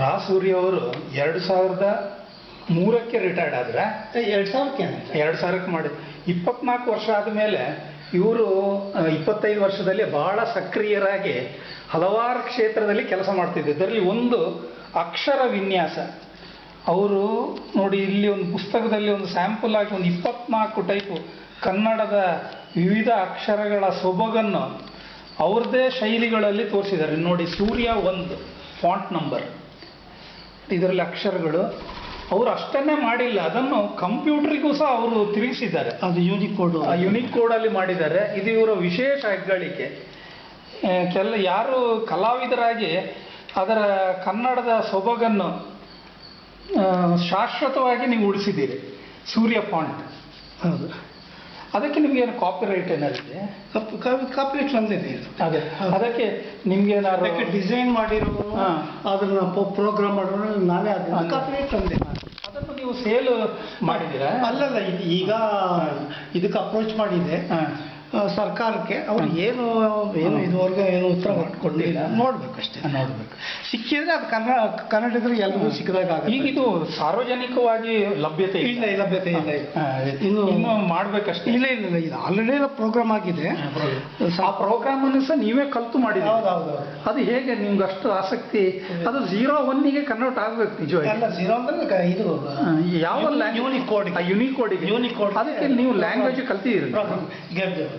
ರಾ ಸೂರ್ಯ ಅವರು ಎರಡು ಸಾವಿರದ ಮೂರಕ್ಕೆ ರಿಟೈರ್ಡ್ ಆದ್ರೆ ಎರಡು ಸಾವಿರಕ್ಕೆ ಎರಡು ಸಾವಿರಕ್ಕೆ ಮಾಡಿ ಇಪ್ಪತ್ನಾಲ್ಕು ವರ್ಷ ಆದಮೇಲೆ ಇವರು ಇಪ್ಪತ್ತೈದು ವರ್ಷದಲ್ಲಿ ಬಹಳ ಸಕ್ರಿಯರಾಗಿ ಹಲವಾರು ಕ್ಷೇತ್ರದಲ್ಲಿ ಕೆಲಸ ಮಾಡ್ತಿದ್ದೆ ಇದರಲ್ಲಿ ಒಂದು ಅಕ್ಷರ ವಿನ್ಯಾಸ. ಅವರು ನೋಡಿ ಇಲ್ಲಿ ಒಂದು ಪುಸ್ತಕದಲ್ಲಿ ಒಂದು ಸ್ಯಾಂಪಲ್ ಆಗಿ ಒಂದು ಇಪ್ಪತ್ನಾಲ್ಕು ಟೈಪು ಕನ್ನಡದ ವಿವಿಧ ಅಕ್ಷರಗಳ ಸೊಬಗನ್ನು ಅವ್ರದ್ದೇ ಶೈಲಿಗಳಲ್ಲಿ ತೋರಿಸಿದ್ದಾರೆ. ನೋಡಿ ಸೂರ್ಯ ಒಂದು ಫಾಂಟ್ ನಂಬರ್ ಇದರಲ್ಲಿ ಅಕ್ಷರಗಳು ಅವರು ಅಷ್ಟನ್ನೇ ಮಾಡಿಲ್ಲ. ಅದನ್ನು ಕಂಪ್ಯೂಟರ್ಗೂ ಸಹ ಅವರು ತಿರುಗಿಸಿದ್ದಾರೆ ಅದು ಯೂನಿಕೋಡ್ ಆ ಯುನಿಕ್ ಕೋಡಲ್ಲಿ ಮಾಡಿದ್ದಾರೆ. ಇದು ಇವರ ವಿಶೇಷ ಹೆಗ್ಗಳಿಕೆ. ಕೆಲ ಯಾರು ಕಲಾವಿದರಾಗಿ ಅದರ ಕನ್ನಡದ ಸೊಬಗನ್ನು ಶಾಶ್ವತವಾಗಿ ನೀವು ಉಳಿಸಿದ್ದೀರಿ. ಸೂರ್ಯ ಫಾಂಟ್ ಹೌದು. ಅದಕ್ಕೆ ನಿಮ್ಗೆ ಏನು ಕಾಪಿ ರೈಟ್ ಏನಾರಿದೆ ಕಾಪಿರೇಟ್ ನಮ್ದಿದೆ ಇದು. ಅದೇ ಅದಕ್ಕೆ ನಿಮ್ಗೆ ಏನಾದ್ರು ಅದಕ್ಕೆ ಡಿಸೈನ್ ಮಾಡಿರೋ ಹಾ. ಅದನ್ನ ಪ್ರೋಗ್ರಾಮ್ ಮಾಡಿರೋ ನಾನೇ ಅದನ್ನ ಕಾಪಿರೇಟ್ ನಮ್ದೆ. ಅದನ್ನು ನೀವು ಸೇಲ್ ಮಾಡಿದ್ದೀರಾ? ಅಲ್ಲಲ್ಲ ಇದು ಈಗ ಇದಕ್ಕೆ ಅಪ್ರೋಚ್ ಮಾಡಿದೆ. ಸರ್ಕಾರಕ್ಕೆ ಅವ್ರು ಏನು ಏನು ಇದುವರೆಗೂ ಏನು ಉತ್ತರ ಕೊಟ್ಟಿಲ್ಲ ನೋಡ್ಬೇಕಷ್ಟೇ ನೋಡ್ಬೇಕು ಸಿಕ್ಕಿದ್ರೆ ಅದು ಕನ್ನಡ ಕನ್ನಡಿಗರು ಎಲ್ರಿಗೂ ಸಿಕ್ಕಿದಾಗ ಈಗ ಇದು ಸಾರ್ವಜನಿಕವಾಗಿ ಲಭ್ಯತೆ ಇಲ್ಲ. ಲಭ್ಯತೆ ಇಲ್ಲ. ಇನ್ನು ಮಾಡ್ಬೇಕಷ್ಟೇ. ಇಲ್ಲ ಇಲ್ಲ ಇಲ್ಲ. ಇದು ಆಲ್ರೆಡಿ ಪ್ರೋಗ್ರಾಮ್ ಆಗಿದೆ. ಆ ಪ್ರೋಗ್ರಾಮ್ ಅನ್ನು ಸಹ ನೀವೇ ಕಲ್ತು ಮಾಡಿದ ಹೌದೌದು ಅದು ಹೇಗೆ ನಿಮ್ಗೆ ಅಷ್ಟು ಆಸಕ್ತಿ? ಅದು ಝೀರೋ ಒನ್ನಿಗೆ ಕನ್ವರ್ಟ್ ಆಗ್ಬೇಕು ನಿಜವಾಗಿ. ಎಲ್ಲ ಜೀರೋ ಅಂದ್ರೆ ಇದು ಯಾವ unicode unicode unicode code unique code ಅದಕ್ಕೆ ನೀವು ಲ್ಯಾಂಗ್ವೇಜ್ ಕಲ್ತಿದ್ದೀರಿ.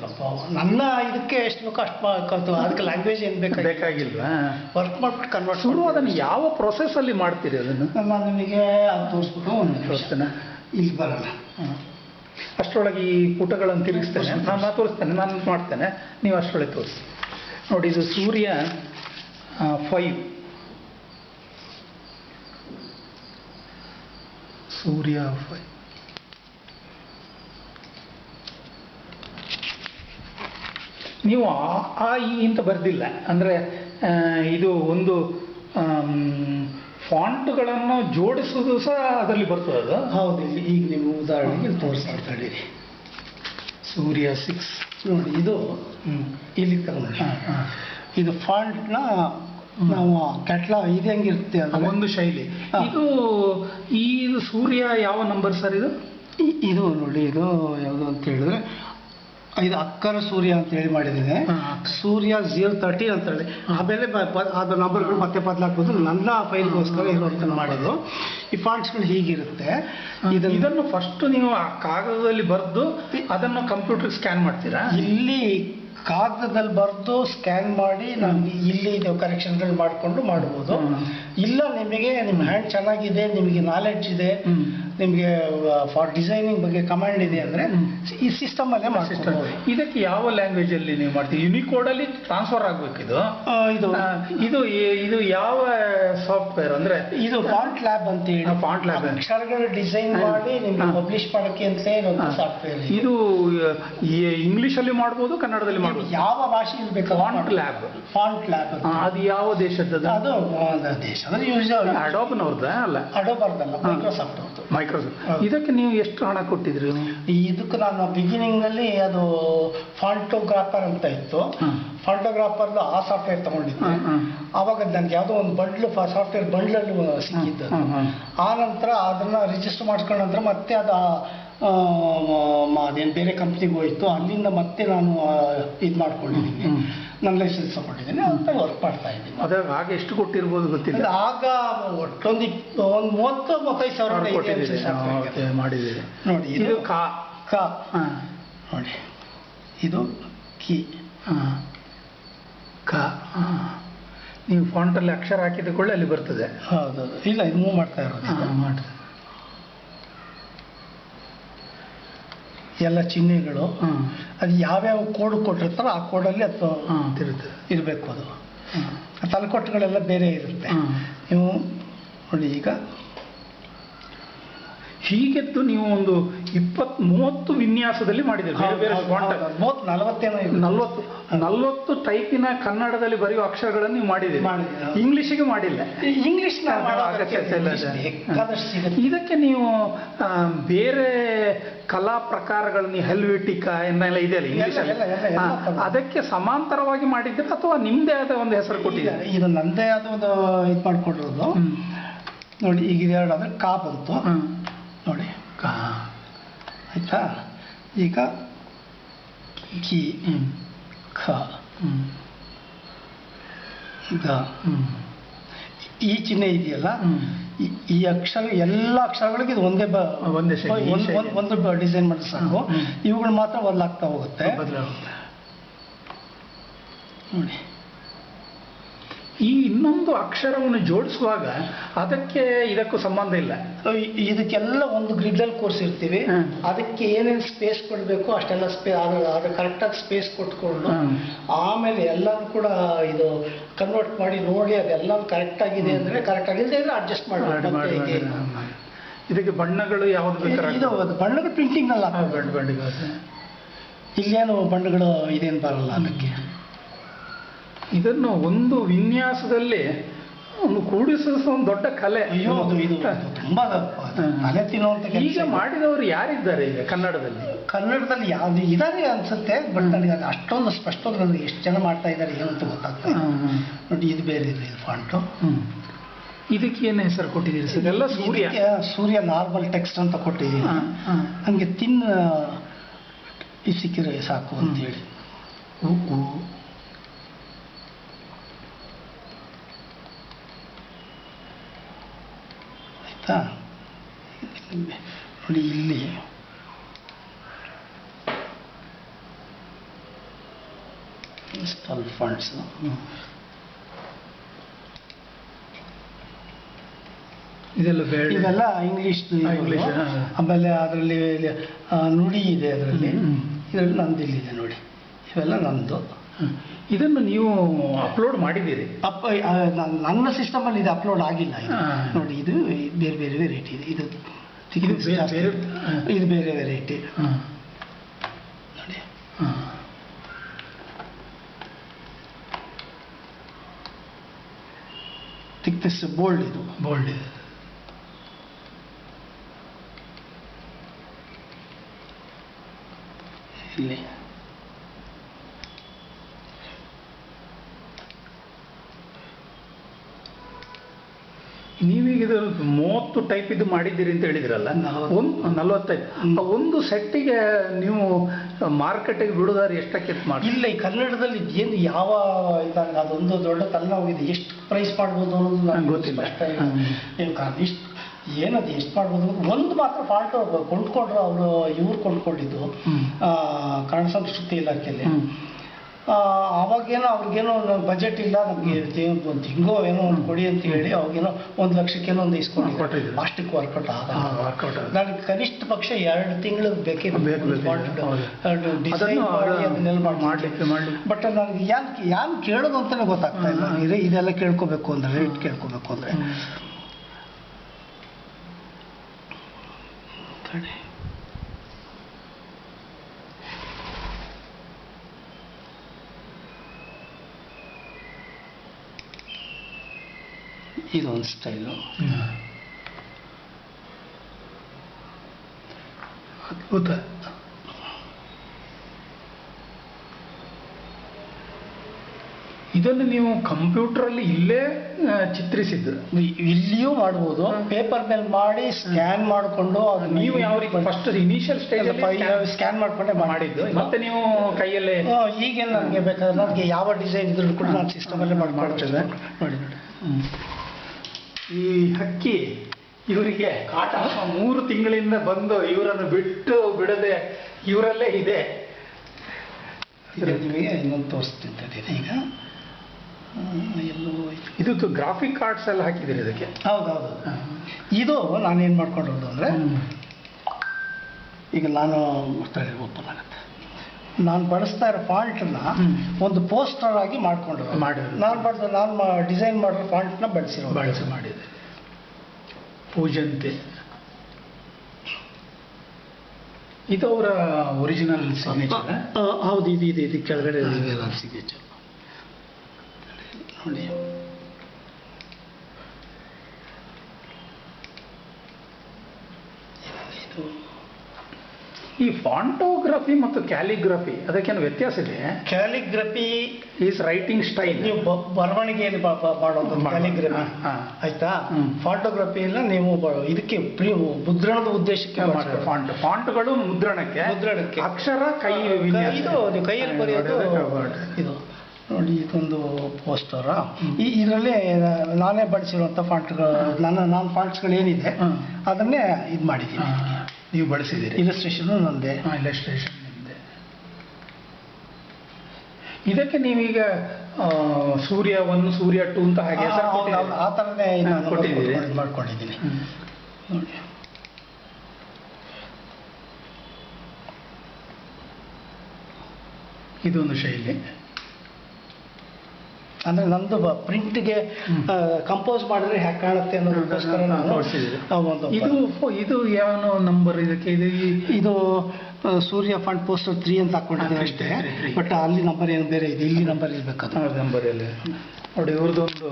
ಅಪ್ಪ, ನನ್ನ ಇದಕ್ಕೆ ಎಷ್ಟು ಬೇಕೋ ಅಷ್ಟು ಮಾ- ಕಲ್ತು. ಅದಕ್ಕೆ ಲ್ಯಾಂಗ್ವೇಜ್ ಏನು ಬೇಕಾಗಿ ಬೇಕಾಗಿಲ್ವಾ? ವರ್ಕ್ ಮಾಡ್ಬಿಟ್ಟು ಕನ್ವರ್ಟ್ ಶುರು ಅದನ್ನು ಯಾವ ಪ್ರೊಸೆಸ್ ಅಲ್ಲಿ ಮಾಡ್ತೀರಿ ಅದನ್ನು? ನಾನು ನಿಮಗೆ ಅದು ತೋರಿಸ್ಬಿಟ್ಟು ಒಂದು. ತೋರಿಸ್ತೇನೆ. ಇಲ್ಲಿ ಬರಲ್ಲ ಅಷ್ಟರೊಳಗೆ ಈ ಪುಟಗಳನ್ನು ತಿರುಗಿಸ್ತೇನೆ. ನಾನು ನಾನು ತೋರಿಸ್ತೇನೆ. ನಾನು ಮಾಡ್ತೇನೆ. ನೀವು ಅಷ್ಟರೊಳಗೆ ತೋರಿಸಿ. ನೋಡಿ ಇದು ಸೂರ್ಯ ಫೈವ್ ಸೂರ್ಯ ಫೈವ್ ನೀವು ಆ ಇ ಈ ಅಂತ ಬರೆದಿಲ್ಲ. ಅಂದರೆ ಇದು ಒಂದು ಫಾಂಟ್ಗಳನ್ನು ಜೋಡಿಸೋದು ಸಹ ಅದರಲ್ಲಿ ಬರ್ತದೆ ಅದು. ಹೌದು ಇಲ್ಲಿ ಈಗ ನೀವು ಉದಾಹರಣೆಗೆ ಇಲ್ಲಿ ತೋರಿಸ್ತಾ ಇರಿ ಸೂರ್ಯ ಸಿಕ್ಸ್ ನೋಡಿ ಇದು ಇಲ್ಲಿ ತಗೊಂಡು. ಇದು ಫಾಂಟ್ನ ನಾವು ಕೆಟ್ಲ ಇದು ಹೆಂಗಿರುತ್ತೆ ಒಂದು ಶೈಲಿ. ಇದು ಈ ಸೂರ್ಯ ಯಾವ ನಂಬರ್ ಸರ್ ಇದು? ಇದು ನೋಡಿ ಇದು ಯಾವುದು ಅಂತ ಹೇಳಿದ್ರೆ ಇದು ಅಕ್ಕರ ಸೂರ್ಯ ಅಂತ ಹೇಳಿ ಮಾಡಿದ್ದೀನಿ. ಸೂರ್ಯ ಝೀರೋ ತರ್ಟಿ ಅಂತ ಹೇಳಿ. ಆಮೇಲೆ ಅದು ನಂಬರ್ಗಳು ಮತ್ತೆ ಬದಲಾಗ್ಬೋದು. ನನ್ನ ಫೈಲ್ಗೋಸ್ಕರ ಇರುವಂತ ಮಾಡೋದು. ಈ ಫಾಂಟ್ಸ್ಗಳು ಹೀಗಿರುತ್ತೆ. ಇದನ್ನು ಇದನ್ನು ಫಸ್ಟ್ ನೀವು ಆ ಕಾಗದದಲ್ಲಿ ಬರೆದು ಅದನ್ನು ಕಂಪ್ಯೂಟರ್ ಸ್ಕ್ಯಾನ್ ಮಾಡ್ತೀರಾ? ಇಲ್ಲಿ ಕಾಗದದಲ್ಲಿ ಬರೆದು ಸ್ಕ್ಯಾನ್ ಮಾಡಿ ನಾನು ಇಲ್ಲಿ ನೀವು ಕರೆಕ್ಷನ್ಗಳು ಮಾಡಿಕೊಂಡು ಮಾಡ್ಬೋದು. ಇಲ್ಲ ನಿಮಗೆ ನಿಮ್ಮ ಹ್ಯಾಂಡ್ ಚೆನ್ನಾಗಿದೆ ನಿಮಗೆ ನಾಲೆಡ್ಜ್ ಇದೆ. ನಿಮಗೆ ಫಾರ್ ಡಿಸೈನಿಂಗ್ ಬಗ್ಗೆ ಕಮಾಂಡ್ ಇದೆ ಅಂದರೆ ಈ ಸಿಸ್ಟಮಲ್ಲೇ ಮಾಡಿಸ್ತಾರೆ ಇದಕ್ಕೆ ಯಾವ ಲ್ಯಾಂಗ್ವೇಜಲ್ಲಿ ನೀವು ಮಾಡ್ತೀವಿ ಯುನಿಕೋಡಲ್ಲಿ ಟ್ರಾನ್ಸ್ಫರ್ ಆಗಬೇಕು ಇದು. ಇದು. ಇದು ಇದು ಯಾವ ಸಾಫ್ಟ್ವೇರ್ ಅಂದ್ರೆ? ಇದು ಫಾಂಟ್ ಲ್ಯಾಬ್ ಅಂತ ಹೇಳಿ. ಫಾಂಟ್ ಲ್ಯಾಬ್ ಅಕ್ಷರಗಳ ಡಿಸೈನ್ ಮಾಡಿ ನಿಮ್ಗೆ. ಪಬ್ಲಿಷ್ ಮಾಡೋಕ್ಕೆ ಅಂತ ಒಂದು ಸಾಫ್ಟ್ವೇರ್ ಇದು. ಇಂಗ್ಲೀಷಲ್ಲಿ ಮಾಡ್ಬೋದು ಕನ್ನಡದಲ್ಲಿ ಮಾಡ್ಬೋದು? ಯಾವ ಭಾಷೆ ಇರಬೇಕು ಫಾಂಟ್ ಲ್ಯಾಬ್ ಫಾಂಟ್ ಲ್ಯಾಬ್ ಅದು ಯಾವ ದೇಶದ ಅದು? ದೇಶ ಅಂದ್ರೆ ಯೂಸ್ ಅಡೋಬ್ನವ್ರದ ಅಲ್ಲ. ಅಡೋಬ್ ಅವ್ರದ್ದಲ್ಲ ಮೈಕ್ರೋಸಾಫ್ಟ್ ಅವ್ರದ್ದು ಮೈಕ್ರೋಸಾಫ್ಟ್ ಇದಕ್ಕೆ ನೀವು ಎಷ್ಟು ಹಣ ಕೊಟ್ಟಿದ್ರಿ ಇದಕ್ಕೆ ನಾನು ಬಿಗಿನಿಂಗ್ನಲ್ಲಿ ಅದು ಫಾಂಟೋಗ್ರಾಫರ್ ಅಂತ ಇತ್ತು ಹ್ಮ್. ಫಾಂಟೋಗ್ರಾಫರ್ದು ಆ ಸಾಫ್ಟ್ವೇರ್ ತಗೊಂಡಿದ್ದೆ. ಆವಾಗ ನನಗೆ ಯಾವುದೋ ಒಂದು ಬಂಡ್ಲು ಸಾಫ್ಟ್ವೇರ್ ಬಂಡ್ಲಲ್ಲಿ ಸಿಕ್ಕಿದ್ದು. ಆ ನಂತರ ಅದನ್ನ ರಿಜಿಸ್ಟರ್ ಮಾಡ್ಕೊಂಡ ನಂತರ ಮತ್ತೆ ಅದು ಅದೇನು ಬೇರೆ ಕಂಪ್ನಿಗೆ ಹೋಯಿತು ಅಲ್ಲಿಂದ ಮತ್ತೆ ನಾನು ಇದು ಮಾಡ್ಕೊಂಡಿದ್ದೀನಿ. ನನ್ನ ಲೈಸೆನ್ಸ್ ತಗೊಂಡಿದ್ದೀನಿ ಅಂತ ವರ್ಕ್ ಮಾಡ್ತಾ ಇದ್ದೀನಿ. ಅದಾಗ ಆಗ ಎಷ್ಟು ಕೊಟ್ಟಿರ್ಬೋದು ಗೊತ್ತಿಲ್ಲ. ಆಗ ಒಟ್ಟೊಂದು ಒಂದು ಮೂವತ್ತು ಮೂವತ್ತೈದು ಸಾವಿರ. ಮಾಡಿದ್ದೀರಿ. ನೋಡಿ ಇದು ಕಾ. ಕಾ. ನೋಡಿ ಇದು ಕಿ. ಹಾ. ಕ. ನೀವು ಫಾಂಟಲ್ಲಿ ಅಕ್ಷರ ಹಾಕಿದ ಕೂಡ ಅಲ್ಲಿ ಬರ್ತದೆ. ಹೌದೌದು. ಇಲ್ಲ ಇದು ಮೂವ್ ಮಾಡ್ತಾ ಇರೋದು. ಹಾ, ಇದು. ಮಾಡಿ ಎಲ್ಲ ಚಿಹ್ನೆಗಳು ಅದು ಯಾವ್ಯಾವ ಕೋಡ್ ಕೊಟ್ಟಿರ್ತಾರೋ ಆ ಕೋಡಲ್ಲಿ ಅದು ಹಾಂ. ತಿರುತ್ತದೆ ಇರಬೇಕು ಅದು. ತಲೆಕೊಟ್ಟುಗಳೆಲ್ಲ ಬೇರೆ ಇರುತ್ತೆ. ನೀವು ನೋಡಿ ಈಗ ಹೀಗೆದ್ದು ನೀವು ಒಂದು ಇಪ್ಪತ್ ಮೂವತ್ತು ವಿನ್ಯಾಸದಲ್ಲಿ ಮಾಡಿದ್ದೀರಿ. ಬೇರೆ ಬೇರೆ. ನಲ್ವತ್ತು ನಲ್ವತ್ತು ಟೈಪಿನ ಕನ್ನಡದಲ್ಲಿ ಬರೆಯುವ ಅಕ್ಷರಗಳನ್ನು ನೀವು ಮಾಡಿದ್ದೀರಿ. ಇಂಗ್ಲಿಷ್ಗೆ ಮಾಡಿಲ್ಲ. ಇಂಗ್ಲಿಷ್ ಇದಕ್ಕೆ ನೀವು ಬೇರೆ ಕಲಾ ಪ್ರಕಾರಗಳನ್ನ ಹೆಲ್ವಿಟಿಕ ಎನ್ನೆಲ್ಲ ಇಂಗ್ಲಿಷ್ ಎಲ್ಲ, ಇದೆ ಅಲ್ಲ ತಗೊಂಡು. ಅದಕ್ಕೆ ಸಮಾಂತರವಾಗಿ ಮಾಡಿದ್ರೆ ಅಥವಾ ನಿಮ್ದೇ ಆದ ಒಂದು ಹೆಸರು ಕೊಟ್ಟಿದ್ದಾರೆ? ಇದು ನಂದೇ ಆದ ಒಂದು ಇದು ಮಾಡ್ಕೊಂಡಿರೋದು. ನೋಡಿ ಈಗ ಇದೆರಡು ಅಂದ್ರೆ ಕಾ ಬಂತು. ನೋಡಿ ಆಯ್ತಾ? ಈಗ ಕಿ ಖ ಈಗ ಈ ಚಿಹ್ನೆ ಇದೆಯಲ್ಲ? ಈ- ಅಕ್ಷರ ಎಲ್ಲ ಅಕ್ಷರಗಳಿಗೆ ಇದು ಒಂದೇ ಬ ಒಂದೇ ಒಂದು- ಡಿಸೈನ್ ಮಾಡಿದ್ರೆ ಸಾಕು. ಇವುಗಳು ಮಾತ್ರ ಬದಲಾಗ್ತಾ ಹೋಗುತ್ತೆ. ನೋಡಿ. ಈ ಇನ್ನೊಂದು ಅಕ್ಷರವನ್ನು ಜೋಡಿಸುವಾಗ ಅದಕ್ಕೆ ಇದಕ್ಕೂ ಸಂಬಂಧ ಇಲ್ಲ. ಇದಕ್ಕೆಲ್ಲ ಒಂದು ಗ್ರಿಡ್ಡಲ್ಲಿ ಕೂರಿಸಿರ್ತೀವಿ ಇರ್ತೀವಿ. ಅದಕ್ಕೆ ಏನೇನು ಸ್ಪೇಸ್ ಕೊಡಬೇಕು ಅಷ್ಟೆಲ್ಲ ಸ್ಪೇ ಅದು ಅದು ಕರೆಕ್ಟಾಗಿ ಸ್ಪೇಸ್ ಕೊಟ್ಕೊಂಡು ಆಮೇಲೆ ಎಲ್ಲನೂ ಕೂಡ ಇದು ಕನ್ವರ್ಟ್ ಮಾಡಿ ನೋಡಿ ಅದೆಲ್ಲ ಕರೆಕ್ಟಾಗಿದೆ ಅಂದರೆ ಅಂದ್ರೆ ಕರೆಕ್ಟ್ ಆಗಿದೆ. ಅಂದ್ರೆ ಅಡ್ಜಸ್ಟ್ ಮಾಡಿ. ಇದಕ್ಕೆ ಬಣ್ಣಗಳು ಯಾವ್ದು ಬಣ್ಣಗಳು ಇದು ಅದು ಬಣ್ಣದ ಪ್ರಿಂಟಿಂಗ್ ಅಲ್ಲ. ಬಣ್ಣ ಬಣ್ಣಗಳು. ಇಲ್ಲೇನು ಬಣ್ಣಗಳು ಇದೇನು ಬರಲ್ಲ ಅದಕ್ಕೆ. ಇದನ್ನು ಒಂದು ವಿನ್ಯಾಸದಲ್ಲಿ ಒಂದು ಕೂಡಿಸುವ ಒಂದು ದೊಡ್ಡ ಕಲೆ ಅಯ್ಯೋ ಅದು ಇದು ತುಂಬಾ ತಲೆ ತಿನ್ನುವಂತ ಈಗ ಮಾಡಿದವರು ಯಾರಿದ್ದಾರೆ ಈಗ ಕನ್ನಡದಲ್ಲಿ? ಕನ್ನಡದಲ್ಲಿ ಯಾವ್ದು ಇದಾರೆ ಅನ್ಸುತ್ತೆ ಬಟ್ ನನಗೆ ಅದು ಅಷ್ಟೊಂದು ಸ್ಪಷ್ಟವಾಗಿ ನನಗೆ ಎಷ್ಟು ಜನ ಮಾಡ್ತಾ ಇದ್ದಾರೆ ಏನಂತ ಗೊತ್ತಾಗ್ತದೆ ಗೊತ್ತಾಗ್ತಾ ನೋಡಿ ಇದು ಬೇರೆ ಇದೆ ಇದು ಫಾಂಟು. ಇದಕ್ಕೆ ಏನು ಹೆಸರು ಕೊಟ್ಟಿದ್ದೀರಿ ಸರ್? ಎಲ್ಲ ಸೂರ್ಯ. ಸೂರ್ಯ ನಾರ್ಮಲ್ ಟೆಕ್ಸ್ಟ್ ಅಂತ ಕೊಟ್ಟಿದ್ದೀನಿ. ಹಂಗೆ ತಿನ್ನ ಇದು ಸಿಕ್ಕಿದ್ರೆ ಸಾಕು ಅಂತೇಳಿ ಆಯ್ತಾ ನೋಡಿ ಇಲ್ಲಿ. ಇನ್ಸ್ಟಾಲ್ ಫಂಡ್ಸ್ ಇದೆಲ್ಲ ಬೇಡ ಇವೆಲ್ಲ ಇಂಗ್ಲೀಷ್ ಇಂಗ್ಲೀಷ್ ಆಮೇಲೆ ಅದರಲ್ಲಿ ನುಡಿ ಇದೆ ಅದರಲ್ಲಿ. ಇದರಲ್ಲಿ ನಂದು ಇಲ್ಲಿದೆ ನೋಡಿ. ಇವೆಲ್ಲ ನಂದು. ಇದನ್ನು ನೀವು ಅಪ್ಲೋಡ್ ಮಾಡಿದ್ದೀರಿ. ನನ್- ನನ್ನ ಸಿಸ್ಟಮಲ್ಲಿ ಇದು ಅಪ್ಲೋಡ್ ಆಗಿಲ್ಲ ಇದು. ನೋಡಿ ಇದು ಬೇರೆ ಬೇರೆ ವೆರೈಟಿ ಇದೆ. ಇದು ಇದು ಬೇರೆ- ವೆರೈಟಿ. ನೋಡಿ. ಹ್ಮ್. ಥಿಕ್ನೆಸ್ ಬೋಲ್ಡ್ ಇದು. ಬೋಲ್ಡ್ ಇದೆ ಇಲ್ಲಿ ನೀವೀಗ ಇದು ಮೂವತ್ತು ಟೈಪ್ ಇದು ಮಾಡಿದ್ದೀರಿ ಅಂತ ಹೇಳಿದ್ರಲ್ಲ. ಒಂದು ನಲವತ್ತೈದು ಒಂದು ಸೆಟ್ಟಿಗೆ ನೀವು ಮಾರ್ಕೆಟಿಗೆ ಬಿಡೋದಾದ್ರೆ ಎಷ್ಟಕ್ಕೆ ಮಾಡಿ ಇಲ್ಲ ಈ ಕನ್ನಡದಲ್ಲಿ ಏನು ಯಾವ ಇದಾಗ ಅದೊಂದು ದೊಡ್ಡ ತಲೆನೋವಿದೆ. ಎಷ್ಟು ಪ್ರೈಸ್ ಮಾಡ್ಬೋದು ಅನ್ನೋದು ನಂಗೆ ನನಗೆ ಗೊತ್ತಿಲ್ಲ. ಅಷ್ಟೇ ಇಷ್ಟು ಏನದು ಎಷ್ಟು ಮಾಡ್ಬೋದು? ಒಂದು ಮಾತ್ರ ಫಾಲ್ಟ್ ಕೊಂಡ್ಕೊಂಡ್ರು ಅವರು ಇವ್ರು ಕೊಂಡ್ಕೊಂಡಿದ್ದು. ಕನ್ನಡ ಸಂಸ್ಕೃತಿ ಇಲಾಖೆಯಲ್ಲಿ. ಅವಾಗೇನೋ ಅವ್ರಿಗೇನೋ ಬಜೆಟ್ ಇಲ್ಲ ನಮಗೆ ಒಂದು ತಿಂಗೋ ಏನೋ ಒಂದು ಕೊಡಿ ಅಂತ ಹೇಳಿ ಅವಾಗೇನೋ ಒಂದು ಲಕ್ಷಕ್ಕೇನೋ ಒಂದು ಇಸ್ಕೊಂಡು. ಅಷ್ಟಕ್ಕೆ ವರ್ಕೌಟ್ ಆಗ ವರ್ಕೌಟ್ ನನಗೆ ಕನಿಷ್ಠ ಪಕ್ಷ ಎರಡು ತಿಂಗಳು ಬೇಕೇ ಮಾಡ್ಲಿಕ್ಕೆ ಬಟ್ ನನಗೆ ಯಾನ್ ಯಾನ್ ಕೇಳೋದು ಅಂತಲೇ ಗೊತ್ತಾಗ್ತಾ ಇಲ್ಲ. ಇದೆಲ್ಲ ಕೇಳ್ಕೋಬೇಕು ಅಂದ್ರೆ ರೇಟ್ ಕೇಳ್ಕೋಬೇಕು ಅಂದ್ರೆ. ಹ್ಮ್. ತಡಿ. ಒಂದು ಸ್ಟೈಲು. ಅದ್ಭುತ. ಇದನ್ನು ನೀವು ಕಂಪ್ಯೂಟ್ರಲ್ಲಿ ಇಲ್ಲೇ ಚಿತ್ರಿಸಿದ್ರು ಚಿತ್ರಿಸಿದ್ದು. ಇಲ್ಲಿಯೂ ಮಾಡ್ಬೋದು. ಪೇಪರ್ ಮೇಲೆ ಮಾಡಿ ಸ್ಕ್ಯಾನ್ ಮಾಡಿಕೊಂಡು ಅದು ನೀವು ಯಾವ ರೀತಿ ಫಸ್ಟ್ ಇನಿಷಿಯಲ್ ಸ್ಟೇಜ್ ಸ್ಕ್ಯಾನ್ ಮಾಡ್ಕೊಂಡೆ ಮಾಡಿದ್ದು ಮತ್ತೆ ನೀವು ಕೈಯಲ್ಲೇ ಈಗೇನು ನನಗೆ ಬೇಕಾದ್ರೆ ನನಗೆ ಯಾವ ಡಿಸೈನ್ ಇದ್ರು ಕೂಡ ನಾನು ಸಿಸ್ಟಮಲ್ಲೇ ಮಾಡಿ ಮಾಡ್ತೇವೆ ನೋಡಿ ನೋಡಿ ಈ ಹಕ್ಕಿ ಇವರಿಗೆ ಕಾಟ ಮೂರು ತಿಂಗಳಿಂದ ಬಂದು ಇವರನ್ನು ಬಿಟ್ಟು ಬಿಡದೆ ಇವರಲ್ಲೇ ಇದೆ. ನಿಮಗೆ ಇನ್ನೊಂದು ತೋರಿಸ್ತೀನಿ ತಡೀರಿ ಈಗ. ಎಲ್ಲೋ ಇದು. ಗ್ರಾಫಿಕ್ ಕಾರ್ಡ್ಸ್ ಎಲ್ಲ ಹಾಕಿದ್ದೀರಿ ಇದಕ್ಕೆ? ಹೌದೌದು. ಇದು ನಾನೇನು ಮಾಡ್ಕೊಂಡಿರೋದು ಅಂದರೆ ಈಗ ನಾನು ಮಾಡ್ತಾ ಓಪನ್ ಆಗುತ್ತೆ. ನಾನು ಬಳಸ್ತಾ ಇರೋ ಫಾಲ್ಟನ್ನ ಒಂದು ಪೋಸ್ಟರ್ ಆಗಿ ಮಾಡ್ಕೊಂಡು ಮಾಡಿರೋದು. ನಾನು ಬಳಸ ನಾನು ಡಿಸೈನ್ ಮಾಡಿರೋ ಫಾಲ್ಟ್ನ ಬಳಸಿರೋ ಬಳಸಿ ಮಾಡಿದೆ ಪೂಜಂತೆ. ಇದು ಅವರ ಒರಿಜಿನಲ್ ಸಿಗ್ನೇಚರ್ ಹೌದು ಇದು ಇದೆ ಇದು ಕೆಳಗಡೆ ಸಿಗ್ನೇಚರ್ ನೋಡಿ. ಈ ಫಾಂಟೋಗ್ರಫಿ ಮತ್ತು ಕ್ಯಾಲಿಗ್ರಫಿ ಅದಕ್ಕೇನು ವ್ಯತ್ಯಾಸ ಇದೆ? ಕ್ಯಾಲಿಗ್ರಫಿ ಈಸ್ ರೈಟಿಂಗ್ ಸ್ಟೈಲ್ ನೀವು ಬ- ಬರವಣಿಗೆಯನ್ನು ಬ- ಬ- ಮಾಡೋದು. ಕ್ಯಾಲಿಗ್ರಫಿ. ಆಯ್ತಾ? ಫಾಂಟೋಗ್ರಫಿಯನ್ನ ಫಾಟೋಗ್ರಫಿ ಎಲ್ಲ ನೀವು ಇದಕ್ಕೆ ಮುದ್ರಣದ ಉದ್ದೇಶಕ್ಕೆ ಮಾಡ್ತಾರೆ? ಫಾಂಟ್ ಫಾಂಟ್ಗಳು ಮುದ್ರಣಕ್ಕೆ. ಮುದ್ರಣಕ್ಕೆ. ಅಕ್ಷರ ಕೈ. ಇದು ಕೈಯಲ್ಲಿ ಬರೆಯೋದು ಇದು. ನೋಡಿ ಇದೊಂದು ಪೋಸ್ಟರ್ ಈ ಇದರಲ್ಲಿ ನಾನೇ ಬಳಸಿರುವಂಥ ಫಾಂಟ್ಗಳು ನನ್ನ ನಾನು ಫಾಂಟ್ಸ್ಗಳು ಏನಿದೆ ಅದನ್ನೇ ಇದು ಮಾಡಿದ್ದೀನಿ ನೀವು ಬಳಸಿದ್ದೀರಿ. ಇಲಸ್ಟ್ರೇಷನು ನಂದೆ ಇಲಸ್ಟ್ರೇಷನ್ ನಿಮ್ದೆ. ಇದಕ್ಕೆ ನೀವೀಗ ಸೂರ್ಯ ಒನ್ ಸೂರ್ಯ ಟು ಅಂತ ಹಾಗೆ ಆ, ಥರನೇ ಹಾ, ಕೊಟ್ಟಿದ್ದೀರಿ. ಮಾಡ್ಕೊಂಡಿದ್ದೀನಿ. ನೋಡಿ. ಇದೊಂದು ಶೈಲಿ. ಅಂದ್ರೆ ನಂದು ಪ್ರಿಂಟ್ಗೆ ಗೆ ಕಂಪೋಸ್ ಮಾಡಿದ್ರೆ ಹ್ಯಾಕ್ ಕಾಣುತ್ತೆ ಅನ್ನೋದಕ್ಕೋಸ್ಕರ ನಾನು ಒಂದು ಇದು ಇದು ಯಾವ ನಂಬರ್ ಇದಕ್ಕೆ? ಇದು ಇದು ಸೂರ್ಯ ಫಂಡ್ ಪೋಸ್ಟರ್ ತ್ರೀ ಅಂತ ಹಾಕೊಂಡಿದ್ದೀನಿ ಅಷ್ಟೇ. ಬಟ್ ಅಲ್ಲಿ ನಂಬರ್ ಏನು ಬೇರೆ ಇದೆ? ಇಲ್ಲಿ ನಂಬರ್ ಇರಬೇಕು ನಂಬರ್ ಅಲ್ಲಿ. ನೋಡಿ ಇವ್ರದ್ದೊಂದು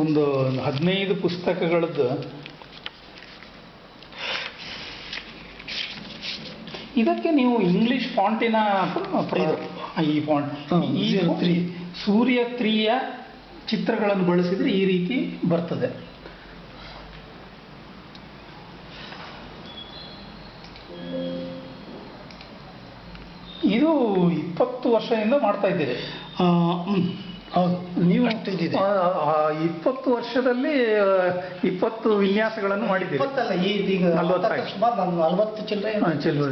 ಒಂದು ಹದಿನೈದು ಪುಸ್ತಕಗಳದ್ದು. ಇದಕ್ಕೆ ನೀವು ಇಂಗ್ಲಿಷ್ ಫಾಂಟಿನ. ಈ ಫಾಂಟ್ ಈ zero three. ಸೂರ್ಯ ತ್ರೀಯ ಚಿತ್ರಗಳನ್ನು ಬಳಸಿದ್ರೆ ಈ ರೀತಿ ಬರ್ತದೆ. ಇದು ಇಪ್ಪತ್ತು ವರ್ಷದಿಂದ ಮಾಡ್ತಾ ಇದ್ದೀರಿ. ಆ, ನೀವು ಇಪ್ಪತ್ತು ವರ್ಷದಲ್ಲಿ ಇಪ್ಪತ್ತು ವಿನ್ಯಾಸಗಳನ್ನು ಮಾಡಿದ್ದೀವಿ ಈಗ ನಲ್ವತ್ತು ಚಿಲ್ಲರೆ ಚೆಲುವ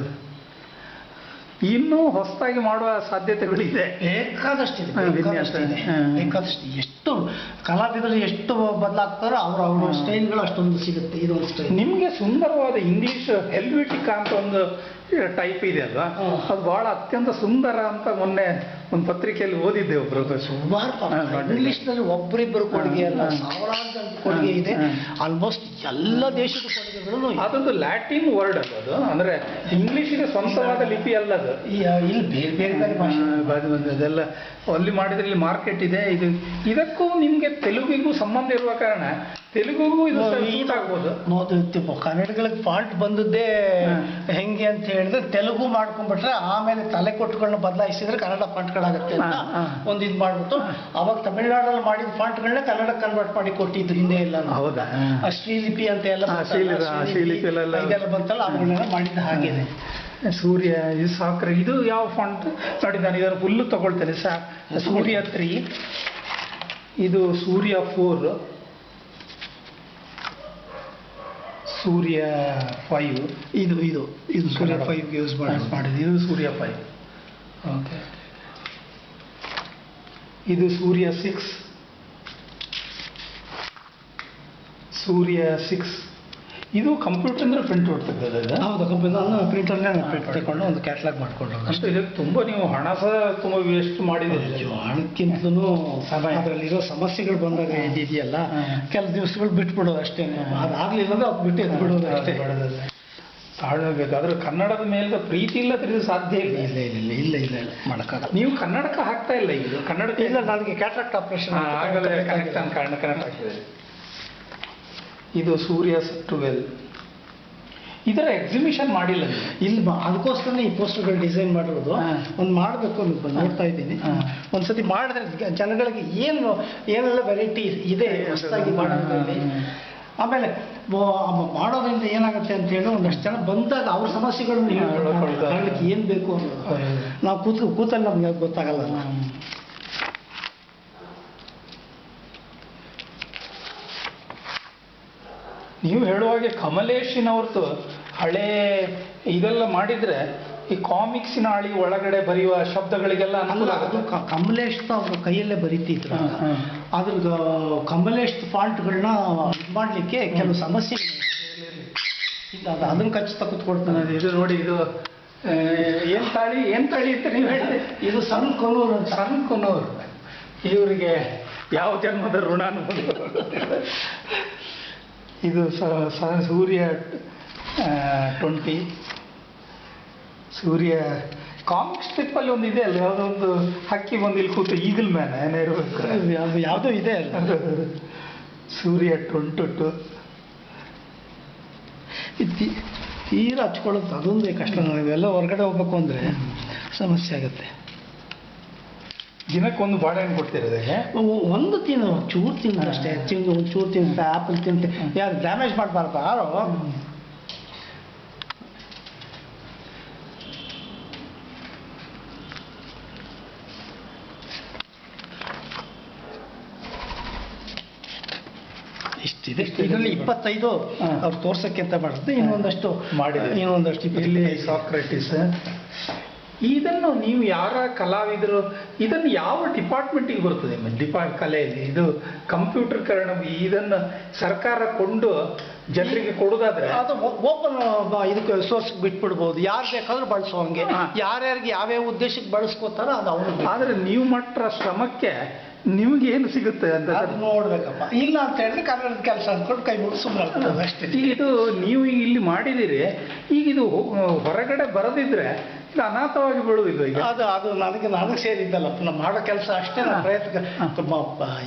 ಇನ್ನೂ ಹೊಸದಾಗಿ ಮಾಡುವ ಸಾಧ್ಯತೆಗಳಿದೆ. ಬೇಕಾದಷ್ಟಿದೆ ಬೇಕಾದಷ್ಟಿದೆ. ಬೇಕಾದಷ್ಟು ಎಷ್ಟು ಕಲಾವಿದರು ಎಷ್ಟು ಬದಲಾಗ್ತಾರೋ ಅವ್ರ ಅವ್ರ. ಸ್ಟೈಲ್ಗಳು ಅಷ್ಟೊಂದು ಸಿಗುತ್ತೆ ಇದೊಂದು ಸ್ಟೈಲ್. ನಿಮಗೆ ಸುಂದರವಾದ ಇಂಗ್ಲಿಷ್ ಹೆಲ್ವಿಟಿಕಾ ಅಂತ ಒಂದು ಟೈಪ್ ಇದೆ ಅಲ್ವಾ. ಅದು ಬಹಳ ಅತ್ಯಂತ ಸುಂದರ ಅಂತ ಮೊನ್ನೆ ಒಂದು ಪತ್ರಿಕೆಯಲ್ಲಿ ಓದಿದ್ದೆ ಒಬ್ರು ಸುಮಾರು. ಇಂಗ್ಲಿಷ್ನಲ್ಲಿ ಒಬ್ಬರಿಬ್ಬರು ಕೊಡುಗೆ ಅಲ್ಲ. ಸಾವಿರಾರು ಜನ ಕೊಡುಗೆ ಇದೆ. ಆಲ್ಮೋಸ್ಟ್ ಎಲ್ಲ ದೇಶದ ಕೊಡುಗೆಗಳು ಅದೊಂದು ಲ್ಯಾಟಿನ್ ವರ್ಡ್ ಅಲ್ಲ ಅದು. ಅಂದ್ರೆ ಇಂಗ್ಲಿಷಿಗೆ ಸ್ವಂತವಾದ ಲಿಪಿ ಅಲ್ಲ ಅದು. ಇಲ್ಲಿ ಬೇರೆ ಬೇರೆ ಭಾಷೆ ಅದೆಲ್ಲ ಅಲ್ಲಿ ಮಾಡಿದ್ರೆ ಇಲ್ಲಿ ಮಾರ್ಕೆಟ್ ಇದೆ ಇದು ಇದಕ್ಕೂ ನಿಮ್ಗೆ ತೆಲುಗಿಗೂ ಸಂಬಂಧ ಇರುವ ಕಾರಣ ತೆಲುಗುಗೂ ಇದು ಸೂಟ್ ಆಗ್ಬೋದು. ನೋಡು ಕನ್ನಡಗಳಿಗೆ ಫಾಲ್ಟ್ ಬಂದದ್ದೇ ಹೆಂಗೆ ಅಂತ ಹೇಳಿದ್ರೆ ತೆಲುಗು ಮಾಡ್ಕೊಂಡ್ಬಿಟ್ರೆ ಆಮೇಲೆ ತಲೆ ಕೊಟ್ಟುಗಳನ್ನ ಬದಲಾಯಿಸಿದ್ರೆ ಕನ್ನಡ ಫಾಂಟ್ಗಳಾಗುತ್ತೆ. ಒಂದು ಇದು ಮಾಡ್ಬಿಟ್ಟು ಅವಾಗ ತಮಿಳ್ನಾಡಲ್ಲಿ ಮಾಡಿದ ಫಾಂಟ್ಗಳನ್ನ ಕನ್ನಡ ಕನ್ವರ್ಟ್ ಮಾಡಿ ಕೊಟ್ಟಿದ್ರು ಹಿಂದೆ ಇಲ್ಲ ಹೌದಾ? ಶ್ರೀಲಿಪಿ ಅಂತ ಎಲ್ಲ ಇದೆಲ್ಲ ಬಂತಲ್ಲ ಅವುಗಳನ್ನೆಲ್ಲ ಮಾಡಿದ್ದು ಹಾಗೇನೆ ಸೂರ್ಯ ಇದು ಸಾಕ್ರೆ ಇದು ಯಾವ ಫಾಂಟ್ ನೋಡಿ ನಾನು ಇದನ್ನು ಫುಲ್ಲು ತಗೊಳ್ತೇನೆ ಸಾ ಸೂರ್ಯ ತ್ರೀ ಇದು ಸೂರ್ಯ ಫೋರ್ ಸೂರ್ಯ ಫೈವ್ ಇದು ಇದು ಇದು ಸೂರ್ಯ. ಫೈವ್ ಯೂಸ್ ಮಾಡಿ ಮಾಡಿದ್ದು. ಇದು ಸೂರ್ಯ ಫೈವ್ ಓಕೆ ಇದು ಸೂರ್ಯ ಸಿಕ್ಸ್ ಸೂರ್ಯ ಸಿಕ್ಸ್ ಇದು ಕಂಪ್ಯೂಟರ್ ಅಂದ್ರೆ ಪ್ರಿಂಟ್ ಹೊಡ್ತದೆ ಹೌದು ಕಂಪನಿ ನಾನು ಪ್ರಿಂಟರ್ನೇ ಪ್ರಿಂಟ್ ತಗೊಂಡು ಒಂದು ಕ್ಯಾಟ್ಲಾಗ್ ಮಾಡ್ಕೊಂಡು ಅಷ್ಟು ಇದಕ್ಕೆ ತುಂಬ ನೀವು ಹಣ ಸಹ ತುಂಬ ವೇಸ್ಟ್ ಮಾಡಿದ್ದೀರಿ ಹಣಕ್ಕಿಂತಲೂ ಸಮಯ. ಅದರಲ್ಲಿರೋ ಸಮಸ್ಯೆಗಳು ಬಂದಾಗ ಇದೆಯಲ್ಲ. ಕೆಲವು ದಿವಸಗಳು ಬಿಟ್ಬಿಡೋದು ಅಷ್ಟೇ. ಅದಾಗ್ಲಿಲ್ಲ ಅಂದ್ರೆ ಅದು ಬಿಟ್ಟು ಎದ್ದು ಬಿಡೋದು ಅಷ್ಟೇ. ತಾಳ್ಬೇಕು ಆದ್ರೆ ಕನ್ನಡದ ಮೇಲೆ ಪ್ರೀತಿ ಇಲ್ಲ ತಿಳಿದು ಸಾಧ್ಯ ಇಲ್ಲ. ಇಲ್ಲ ಇಲ್ಲ ಇಲ್ಲ ಇಲ್ಲ ಇಲ್ಲ ಮಾಡೋಕ್ಕಾಗಲ್ಲ. ನೀವು ಕನ್ನಡಕ್ಕೆ ಹಾಕ್ತಾ ಇಲ್ಲ ಇದು ಕನ್ನಡಕ್ಕೆ ಇಲ್ಲ ನನಗೆ ಕ್ಯಾಟ್ರಾಕ್ಟ್ ಆಪರೇಷನ್ ಆಗಲ್ಲ ಆಗಲೇ ಕನೆಕ್ಟ್ ಅಂತ ಕಾರಣ ಕನೆಕ್ಟ್ ಆಗ್ತದೆ ಇದು ಸೂರ್ಯ ಟ್ವೆಲ್ ಇದರ ಎಕ್ಸಿಬಿಷನ್ ಮಾಡಿಲ್ಲ ಇಲ್ಲಿ ಅದಕ್ಕೋಸ್ಕರನೇ ಈ ಪೋಸ್ಟರ್ಗಳು ಡಿಸೈನ್ ಮಾಡಿರೋದು. ಒಂದು ಮಾಡಬೇಕು ಅಂತ ನೋಡ್ತಾ ಇದ್ದೀನಿ. ಒಂದು ಒಂದ್ಸತಿ ಮಾಡಿದ್ರೆ ಜನಗಳಿಗೆ ಏನು ಏನೆಲ್ಲ ವೆರೈಟಿ ಇದೆ ಹೊಸದಾಗಿ ಮಾಡೋದ್ರಲ್ಲಿ ಆಮೇಲೆ ಮಾಡೋದ್ರಿಂದ ಏನಾಗುತ್ತೆ ಅಂತ ಹೇಳಿ ಒಂದಷ್ಟು ಜನ ಬಂದಾಗ ಅವ್ರ ಸಮಸ್ಯೆಗಳನ್ನು. ಏನು ಬೇಕು ಅನ್ನೋದು ನಾವು ಕೂತು ಕೂತಲ್ಲಿ ನಮ್ಗೆ ಗೊತ್ತಾಗಲ್ಲ. ನೀವು ಹೇಳುವಾಗೆ ಕಮಲೇಶಿನವ್ರದ್ದು ಹಳೆ ಇದೆಲ್ಲ ಮಾಡಿದ್ರೆ ಈ ಕಾಮಿಕ್ಸಿನ ಹಳಿ ಒಳಗಡೆ ಬರೆಯುವ ಶಬ್ದಗಳಿಗೆಲ್ಲ ಅಲ್ಲ ಅದು ಕಮಲೇಶ್ ಅವ್ರ ಕೈಯಲ್ಲೇ ಬರೀತಿದ್ರು. ಅದ್ರ ಕಮಲೇಶ್ ಫಾಂಟ್ಗಳನ್ನ ಇದು ಮಾಡಲಿಕ್ಕೆ ಕೆಲವು ಸಮಸ್ಯೆ ಇಲ್ಲ ಅದು ಅದನ್ನು ಖಚಿತ ಕುತ್ಕೊಡ್ತಾನೆ ನಾನು. ಇದು ನೋಡಿ ಇದು ಏನು ತಾಳಿ ಏನ್ ತಾಳಿ ಅಂತ ನೀವು ಹೇಳಿದ್ರೆ ಇದು ಸಣ್ಣ ಕೊನೂರು ಸಣ್ಣ ಕೊನೂರು. ಇವರಿಗೆ ಯಾವ ಜನ್ಮದ ಋಣ ಅನ್ನೋದು. ಇದು Surya twenty. Surya comic strip ಅಲ್ಲಿ ಒಂದು ಇದೆ ಅಲ್ಲ ಯಾವುದೋ ಒಂದು ಹಕ್ಕಿ ಬಂದು ಇಲ್ಲಿ ಕೂತು ಈಗಲ್ ಮ್ಯಾನ್ ಏನೋ ಇರಬೇಕು ಯಾವ್ದು- ಯಾವುದೋ ಇದೆ ಅಲ್ಲ ಸೂರ್ಯ ಟ್ವೆಂಟು ಇದು ತೀ- ತೀರಾ ಹಚ್ಕೊಳ್ಳೋದು ಅದೊಂದೇ ಕಷ್ಟ ನಾವೆಲ್ಲ ಹೊರಗಡೆ ಹೋಗ್ಬೇಕು ಅಂದರೆ ಸಮಸ್ಯೆ ಆಗುತ್ತೆ. ದಿನಕ್ಕೊಂದು ಬಾಳೆಹಣ್ಣು ಕೊಡ್ತಿರೋದೇ ಒಂದು ತಿನ್ನ ಚೂರು ತಿನ್ನ ಅಷ್ಟೇ. ತಿಂದು ಒಂದು ಚೂರು ತಿಂತ ಆ್ಯಪಲ್ ತಿಂತೆ ಯಾರು ಡ್ಯಾಮೇಜ್ ಮಾಡಬಾರ್ದು ಯಾರು? ಇಷ್ಟಿದೆ. ಇದರಲ್ಲಿ ಇಪ್ಪತ್ತೈದು. ಅವ್ರು ತೋರ್ಸಕ್ಕೆ ಅಂತ ಮಾಡಿದ್ರೆ. ಇನ್ನೊಂದಷ್ಟು ಮಾಡಿದೆ. ಇನ್ನೊಂದಷ್ಟು ಇಲ್ಲಿ. ಸಾಕ್ರೆಟಿಸ್? ಇದನ್ನು ನೀವು ಯಾರ ಕಲಾವಿದರು ಇದನ್ನು ಯಾವ ಡಿಪಾರ್ಟ್ಮೆಂಟಿಗೆ ಬರ್ತದೆ ಡಿಪಾರ್ಟ್ ಕಲೆಯಲ್ಲಿ ಇದು ಕಂಪ್ಯೂಟರ್ಕರಣ ಇದನ್ನು ಸರ್ಕಾರ ಕೊಂಡು ಜನರಿಗೆ ಕೊಡೋದಾದ್ರೆ ಅದು ಓಪನ್ ಇದಕ್ಕೆ ಸೋರ್ಸ್ ಬಿಟ್ಬಿಡ್ಬೋದು. ಯಾರು ಬೇಕಾದ್ರೂ ಬಳಸೋ ಹಂಗೆ. ಯಾರ್ಯಾರಿಗೆ ಯಾವ್ಯಾವ ಉದ್ದೇಶಕ್ಕೆ ಬಳಸ್ಕೋತಾರೋ ಅದು ಅವ್ರು ಆದರೆ ನೀವು ಮಟ್ಟ ಶ್ರಮಕ್ಕೆ ನಿಮ್ಗೆ ಏನು ಸಿಗುತ್ತೆ ಅಂತ ಅದು ನೋಡ್ಬೇಕಪ್ಪ. ಇಲ್ಲ ಅಂತ ಹೇಳಿದ್ರೆ ಕನ್ನಡದ ಕೆಲಸ ಅಂದ್ಕೊಂಡು ಕೈ ಮುಗಿದು ಸುಮ್ಮನೆ ಅಷ್ಟೇ. ಇದು ನೀವು ಈಗ ಇಲ್ಲಿ ಮಾಡಿದಿರಿ ಈಗ ಇದು ಹೊರಗಡೆ ಬರದಿದ್ರೆ ಅನಾಥವಾಗಿ ಬೀಳುವುದು ಈಗ. ಅದು ಅದು ನನಗೆ ನನಗೆ ಸೇರಿದ್ದಲ್ಲ. ನಾನು ಮಾಡೋ ಕೆಲಸ ಅಷ್ಟೇ ನಾನು ಪ್ರಯತ್ನ. ತುಂಬ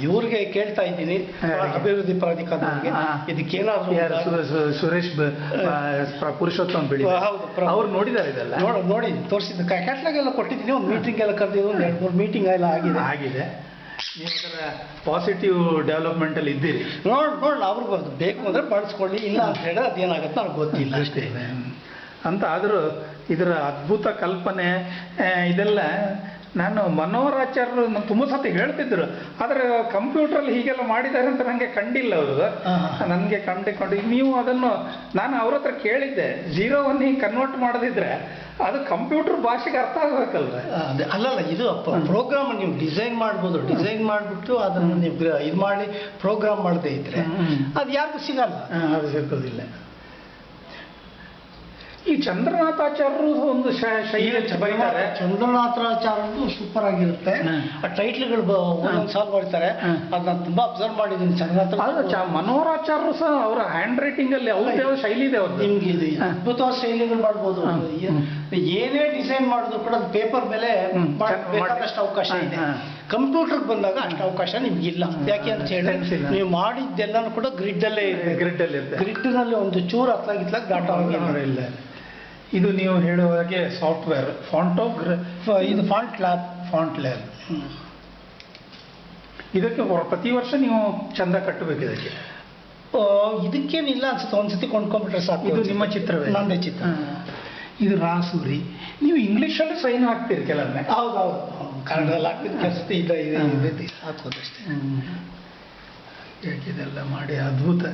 ಇವ್ರಿಗೆ ಕೇಳ್ತಾ ಇದ್ದೀನಿ? ಅಭಿವೃದ್ಧಿ ಹಾ. ಇದಕ್ಕೇನಾದ್ರು ಸುರೇಶ್ ಪುರುಷೋತ್ತಮ ಬೆಳಿ ಹೌದು, ಅವ್ರು ನೋಡಿದ್ದಾರೆ ಇದೆಲ್ಲ? ನೋಡಿ ನೋಡಿ ತೋರಿಸಿದ್ದು. ಕ್ಯಾಟ್ಲಾಗ್ ಎಲ್ಲ ಕೊಟ್ಟಿದ್ದೀನಿ. ಒಂದು ಮೀಟಿಂಗ್ ಎಲ್ಲ ಕರೆದಿದ್ದು ಒಂದು ಎರಡು ಮೂರು ಮೀಟಿಂಗ್ ಎಲ್ಲ ಆಗಿದೆ. ಆಗಿದೆ. ನೀವು ಅದರ ಪಾಸಿಟಿವ್ ಡೆವಲಪ್ಮೆಂಟ್ ಅಲ್ಲಿ ಇದ್ದೀರಿ. ನೋಡ್ ನೋಡ್ ಅವ್ರಿಗೆ ಬೇಕು ಅಂದ್ರೆ ಬಳಸ್ಕೊಳ್ಳಿ. ಇಲ್ಲ ಅಂತ ಹೇಳಿದ್ರೆ ಅದೇನಾಗುತ್ತೆ ನನಗೆ ಗೊತ್ತಿಲ್ಲ ಅಷ್ಟೇ. ಅಂತ ಆದರೂ ಇದರ ಅದ್ಭುತ ಕಲ್ಪನೆ ಇದೆಲ್ಲ ನಾನು ಮನೋರಾಚಾರ್ಯರು ನಾನು ತುಂಬ ಸತಿ ಹೇಳ್ತಿದ್ರು. ಆದರೆ ಕಂಪ್ಯೂಟ್ರಲ್ಲಿ ಹೀಗೆಲ್ಲ ಮಾಡಿದ್ದಾರೆ ಅಂತ ನನಗೆ ಕಂಡಿಲ್ಲ ಅವರು. ನನಗೆ ಕಂಡುಕೊಂಡು ನೀವು ಅದನ್ನು ನಾನು ಅವ್ರ ಹತ್ರ ಕೇಳಿದ್ದೆ. ಜೀರೋವನ್ನು ಹೀಗೆ ಕನ್ವರ್ಟ್ ಮಾಡದಿದ್ರೆ ಅದು ಕಂಪ್ಯೂಟರ್ ಭಾಷೆಗೆ ಅರ್ಥ ಆಗ್ಬೇಕಲ್ವ? ಅದೇ ಅಲ್ಲಲ್ಲ ಇದು ಪ್ರೋಗ್ರಾಮ್ ನೀವು ಡಿಸೈನ್ ಮಾಡ್ಬೋದು. ಡಿಸೈನ್ ಮಾಡಿಬಿಟ್ಟು ಅದನ್ನು ನೀವು ಇದು ಮಾಡಿ ಪ್ರೋಗ್ರಾಮ್ ಮಾಡದೇ ಇದ್ರೆ ಅದು ಯಾರಿಗೂ ಸಿಗಲ್ಲ. ಅದು ಸಿಗೋದಿಲ್ಲ ಈ ಚಂದ್ರನಾಥಾಚಾರ್ಯರು ಒಂದು ಬರೀತಾರೆ ಚಂದ್ರನಾಥಾಚಾರ್ಯದು ಸೂಪರ್ ಆಗಿರುತ್ತೆ. ಆ ಟೈಟ್ಲ್ಗಳು ಒಂದೊಂದು ಮಾಡ್ತಾರೆ. ಬರೀತಾರೆ ತುಂಬಾ ಅಬ್ಸರ್ವ್ ಮಾಡಿದ್ದೀನಿ ಚಂದ್ರನಾಥ ಮನೋಹರಾಚಾರ್ಯರು ಸಹ ಅವರ ಹ್ಯಾಂಡ್ ರೈಟಿಂಗ್ ಅಲ್ಲಿ ಅವ್ರದ್ದು ಶೈಲಿ ಇದೆ ಅವ್ರು ನಿಮ್ಗೆ ಇದೆ ಅದ್ಭುತ ಅದ್ಭುತವಾದ ಶೈಲಿಗಳು ಮಾಡ್ಬೋದು. ಏನೇ ಡಿಸೈನ್ ಮಾಡಿದ್ರು ಕೂಡ ಅದು ಪೇಪರ್ ಮೇಲೆ ಬೇಕಾದಷ್ಟು ಅವಕಾಶ ಇದೆ. ಕಂಪ್ಯೂಟರ್ ಕಂಪ್ಯೂಟರ್ಗೆ ಬಂದಾಗ ಅಷ್ಟು ಅವಕಾಶ ನಿಮ್ಗಿಲ್ಲ ಯಾಕೆ ಅಂತ ಹೇಳಿ ನೀವು ಮಾಡಿದ್ದೆಲ್ಲನೂ ಕೂಡ ಗ್ರಿಡ್ ಅಲ್ಲೇ ಇದೆ ಗ್ರಿಡ್ ಅಲ್ಲಿ ಗ್ರಿಡ್ನಲ್ಲಿ ಒಂದು ಚೂರು ಹತ್ಲಾಗಿತ್ಲಾಗ ಡಾಟಾ ಇಲ್ಲ. ಇದು ನೀವು ಹೇಳುವ ಹಾಗೆ ಸಾಫ್ಟ್ವೇರ್ ಫಾಂಟೋಗ್ರ ಇದು ಫಾಂಟ್ ಲ್ಯಾಬ್ ಫಾಂಟ್ ಲ್ಯಾಬ್ ಇದಕ್ಕೆ ಪ್ರತಿ ವರ್ಷ ನೀವು ಚಂದ ಕಟ್ಟಬೇಕು ಇದಕ್ಕೆ. ಇದಕ್ಕೇನಿಲ್ಲ ಅನ್ಸುತ್ತೆ ಒಂದ್ಸತಿ ಕೊಂಡ್ಕೊಂಡ್ಬಿಟ್ರೆ ಸಾಕು ಇದು ನಿಮ್ಮ ಚಿತ್ರವೇ. ನಂದೇ ಚಿತ್ರ. ಇದು ರಾಸೂರಿ. ನೀವು ಇಂಗ್ಲೀಷಲ್ಲಿ ಸೈನ್ ಹಾಕ್ತೀರಿ ಕೆಲವೊಮ್ಮೆ. ಹೌದೌದು. ಕನ್ನಡದಲ್ಲಿ ಹಾಕ್ತಿದ್ದು ಕಷ್ಟ ಇದೆ ಇದೆ ಹಾಕೋದಷ್ಟೇ ಇದೆಲ್ಲ ಮಾಡಿ ಅದ್ಭುತ.